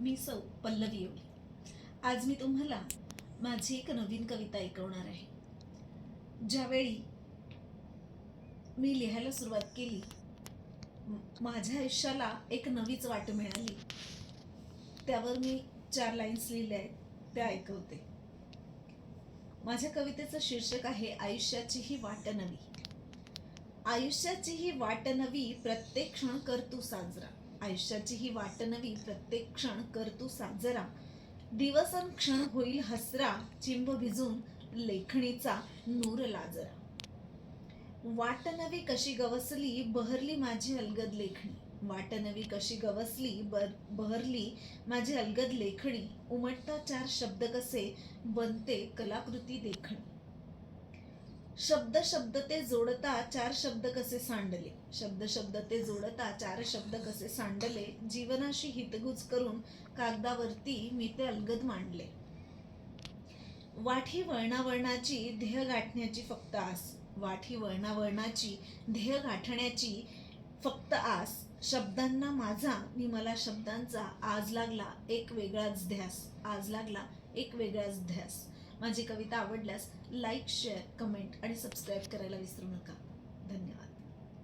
मी सौ पल्लवी येवले आज मी तुम्हाला माझी एक नवीन कविता ऐकवणार आहे. ज्यावेळी मी लिहायला सुरुवात केली माझ्या आयुष्याला एक नवीच वाट मिळाली. त्यावर मी चार लाईन्स लिहिल्या आहेत त्या ऐकवते. माझ्या कवितेचं शीर्षक आहे आयुष्याची ही वाट नवी. आयुष्याची ही वाट नवी प्रत्येक क्षण कर तू साजरा. आयुष्याची ही वाट नवी प्रत्येक क्षण कर तू साजरा. दिवसन क्षण होईल हसरा चिंब भिजून लेखणीचा नूर लाजरा. वाट नवी कशी गवसली बहरली माझी अलगद लेखणी. वाट नवी कशी गवसली बर बहरली माझी अलगद लेखणी. उमटता चार शब्द कसे बनते कलाकृती देखणी. शब्द शब्द ते जोडता चार शब्द कसे सांडले? शब्द शब्द ते जोडता चार शब्द कसे सांडले? जीवनाशी हितगुज करून कागदावरती मी ते अलगद मांडले. वाठी वळणावळणाची ध्येय गाठण्याची फक्त आस. वाठी वळणावळणाची ध्येय गाठण्याची फक्त आस. शब्दांना माझा मी मला शब्दांचा आज लागला एक वेगळाच ध्यास. आज लागला एक वेगळाच ध्यास. माझी कविता आवडल्यास लाईक शेअर कमेंट आणि सबस्क्राईब करायला विसरू नका. धन्यवाद.